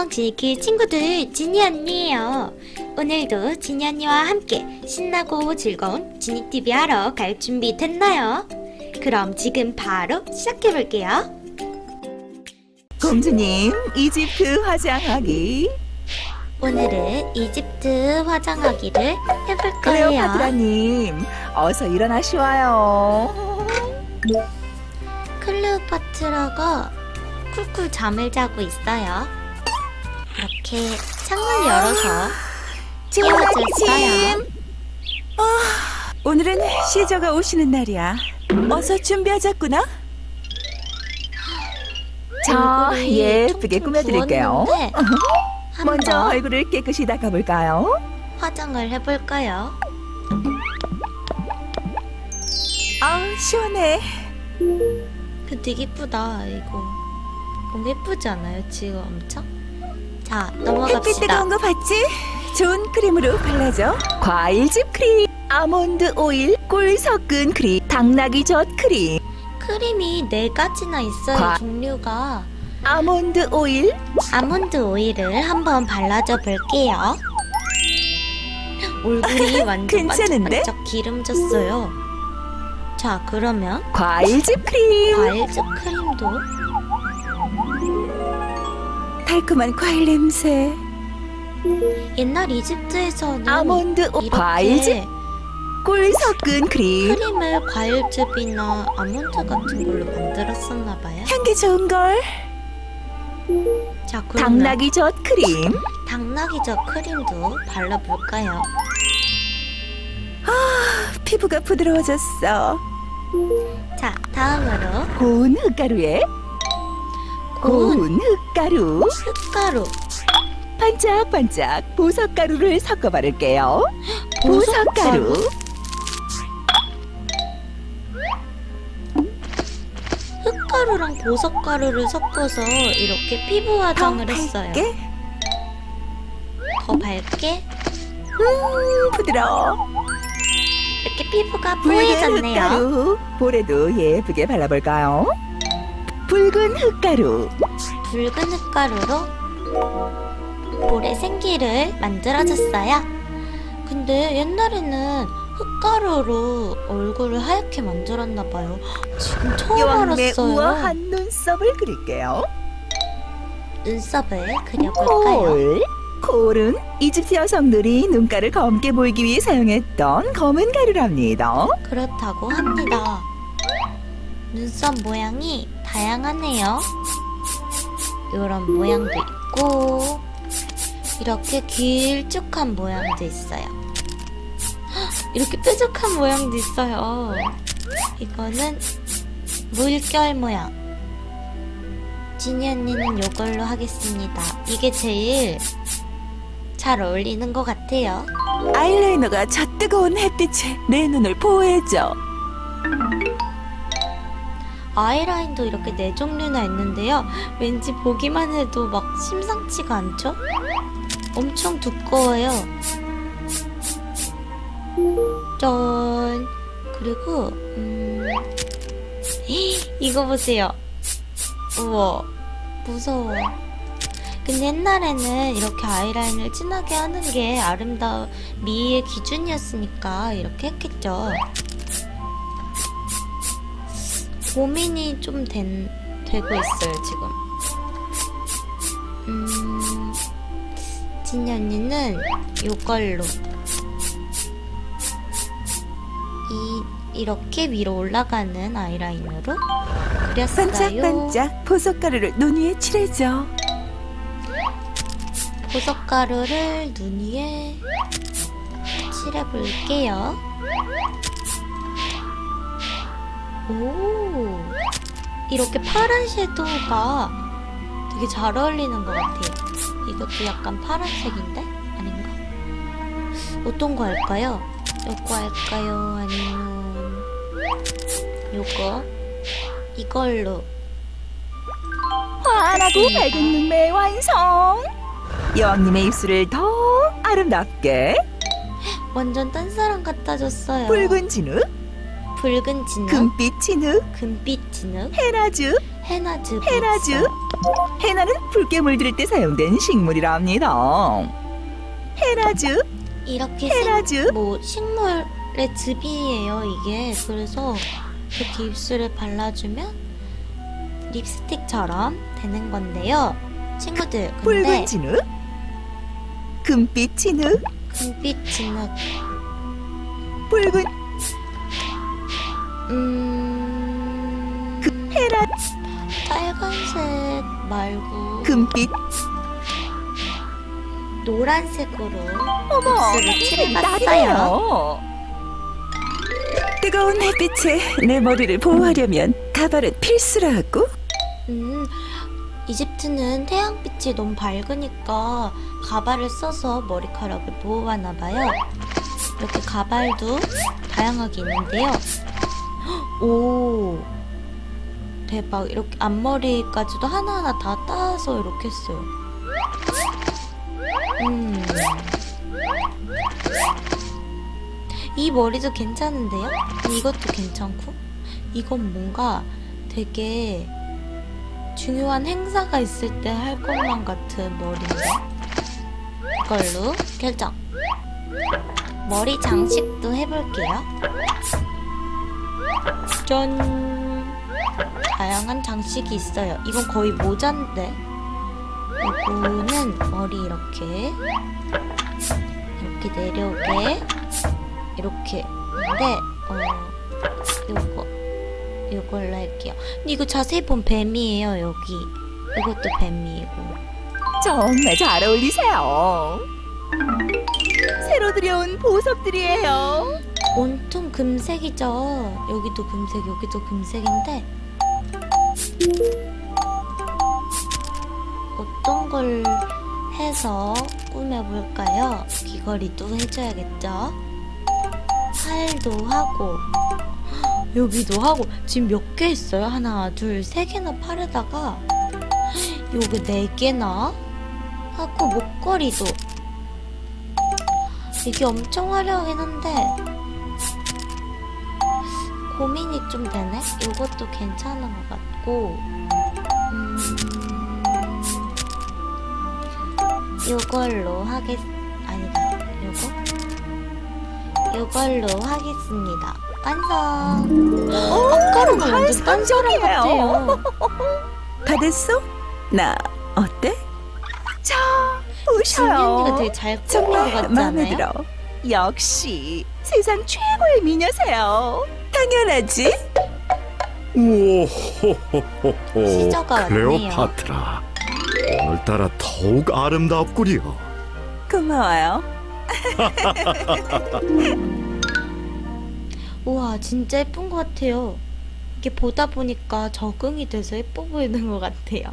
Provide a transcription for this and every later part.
안녕, 지니키 친구들, 지니 언니예요. 오늘도 지니 언니와 함께 신나고 즐거운 지니TV 하러 갈 준비 됐나요? 그럼 지금 바로 시작해볼게요. 공주님, 이집트 화장하기. 오늘은 이집트 화장하기를 해볼 거예요. 클레오파트라님, 어서 일어나시와요. 클레오파트라가 쿨쿨 잠을 자고 있어요. 이렇게 창문 열어서 지원아기님. 아, 오늘은 시저가 오시는 날이야. 어서 준비하자꾸나. 자, 얼굴이 예쁘게 퉁퉁 꾸며드릴게요. 부었는데 먼저 한번 얼굴을 깨끗이 닦아볼까요? 화장을 해볼까요? 아, 시원해. 그 되게 예쁘다 이거 뭔가 예쁘지 않아요 지금 엄청? 자 햇빛 넘어갑시다. 뜨거운 거 봤지? 좋은 크림으로 발라줘. 과일즙 크림, 아몬드 오일, 꿀 섞은 크림, 당나귀 젓 크림, 크림이 네 가지나 있어요 과- 종류가. 아몬드 오일, 아몬드 오일을 한번 발라줘 볼게요. 얼굴이 완전 괜찮은데? 반짝반짝 기름졌어요. 자 그러면 과일즙 크림, 과일즙 크림도 달콤한 과일 냄새, 옛날 이집트에서는 아몬드 오, 이렇게 과일즙, 꿀 섞은 크림, 크림을 과일즙이나 아몬드 같은 걸로 만들었었나 봐요. 향기 좋은 걸, 자, 그러면 당나귀 젓 크림, 당나귀젓 크림도 발라볼까요? 피부가 부드러워졌어. 자, 다음으로 고운 흙가루에 고운 흙가루, 흑가루, 반짝반짝 보석가루를 섞어 바를게요. 보석가루. 흑가루랑 보석가루를 섞어서 이렇게 피부 더 화장을 했어요. 밝게, 더 밝게 음, 부드러워. 이렇게 피부가 붉은 뽀얘졌네요. 흙가루 볼에도 예쁘게 발라볼까요? 붉은 흙가루 붉은 흑가루로 볼에 생기를 만들어줬어요. 근데 옛날에는 흑가루로 얼굴을 하얗게 만들었나 봐요. 지금 처음 알았어요. 우아한 눈썹을 그릴게요 눈썹을 그려볼까요? 콜 콜은 이집트 여성들이 눈가를 검게 보이기 위해 사용했던 검은 가루랍니다 그렇다고 합니다. 눈썹 모양이 다양하네요. 이런 모양도 있고 이렇게 길쭉한 모양도 있어요. 헉, 이렇게 뾰족한 모양도 있어요. 이거는 물결 모양. 지니 언니는 이걸로 하겠습니다. 이게 제일 잘 어울리는 것 같아요. 아이라이너가 저 뜨거운 햇빛에 내 눈을 보호해줘 아이라인도 이렇게 네 종류나 있는데요. 왠지 보기만 해도 막 심상치가 않죠? 엄청 두꺼워요. 짠. 그리고 음. 헉, 이거 보세요. 우와. 무서워. 근데 옛날에는 이렇게 아이라인을 진하게 하는 게 아름다운 미의 기준이었으니까 이렇게 했겠죠. 고민이 좀 된, 되고 있어요, 지금. 음, 진이 언니는 요걸로. 이, 이렇게 위로 올라가는 아이라인으로 그렸어요. 반짝반짝 보석가루를 눈 위에 칠해줘 보석가루를 눈 위에 칠해볼게요. 오, 이렇게 파란 섀도우가 되게 잘 어울리는 것 같아요. 이것도 약간 파란색인데? 아닌가? 어떤 거 할까요? 요거 할까요? 아니면 요거? 이걸로 환하고 밝은 눈매 완성 여왕님의 입술을 더 아름답게 완전 딴 사람 갖다 줬어요. 붉은 진흙 붉은 진흙, 금빛 진흙? 금빛 진흙, 헤나즈, 헤나즈. 보였어요. 헤나는 붉게 물들 때 사용된 식물이랍니다. 헤라즙, 이렇게 생, 헤라즙. 뭐 식물의 즙이에요 이게. 그래서 이렇게 입술에 발라주면 립스틱처럼 되는 건데요. 친구들 붉은 근데 진흙, 금빛 진흙, 금빛 진흙. 붉은 빛. 노란색으로 어머, 칠해봤어요. 뜨거운 햇빛에 내 머리를 보호하려면 가발은 필수라고. 음, 이집트는 태양빛이 너무 밝으니까 가발을 써서 머리카락을 보호하나 봐요. 이렇게 가발도 다양하게 있는데요. 오, 대박. 이렇게 앞머리까지도 하나하나 다 따서 이렇게 했어요. 음. 이 머리도 괜찮은데요? 이것도 괜찮고? 이건 뭔가 되게 중요한 행사가 있을 때 할 것만 같은 머리인데 이걸로 결정 머리 장식도 해볼게요 짠 다양한 장식이 있어요 이건 거의 모자인데 이거는 머리 이렇게 이렇게 내려오게 이렇게 근데 어 요거 이걸로 할게요. 근데 이거 자세히 보면 뱀이에요, 여기. 이것도 뱀이고. 정말 잘 어울리세요. 새로 들여온 보석들이에요. 온통 금색이죠. 여기도 금색, 여기도 금색인데. 어떤 걸 해서 꾸며볼까요? 귀걸이도 해줘야겠죠? 팔도 하고. 여기도 하고. 지금 몇 개 있어요? 하나, 둘, 세 개나 팔에다가. 요거 네 개나 하고 목걸이도. 이게 엄청 화려하긴 한데 고민이 좀 되네. 이것도 괜찮은 것 같고, 음, 이걸로 하겠 아니다. 요거 요걸로 하겠습니다. 완성. 아까랑 완전 딴 사람 같아요. 다 됐어? 나 어때? 자, 진이 언니가 보셔요. 되게 잘 꾸민 것 정말 같지 마음에 않아요? 들어. 역시 세상 최고의 미녀세요. 당연하지. 오호호호호 시저가 왔네요. 클레오파트라 오늘따라 더욱 아름답구려 고마워요. 우와 진짜 예쁜 것 같아요. 이게 보다 보니까 적응이 돼서 예뻐 보이는 것 같아요.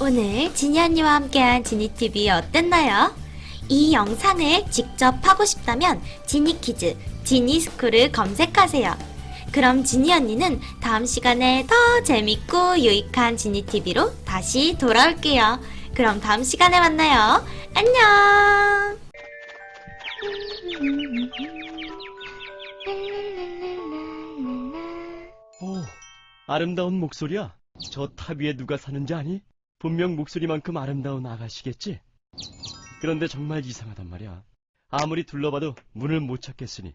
오늘 지니 언니와 함께한 지니TV 어땠나요? 이 영상을 직접 하고 싶다면 지니키즈, 지니스쿨을 검색하세요. 그럼 지니 언니는 다음 시간에 더 재밌고 유익한 지니TV로 다시 돌아올게요. 그럼 다음 시간에 만나요. 안녕! 오, 아름다운 목소리야. 저 탑 위에 누가 사는지 아니? 분명 목소리만큼 아름다운 아가씨겠지? 그런데 정말 이상하단 말이야. 아무리 둘러봐도 문을 못 찾겠으니.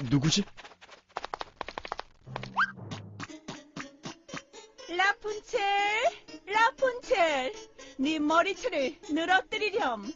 어, 누구지? 라푼첼, 라푼첼, 네 머리채를 늘어뜨리렴.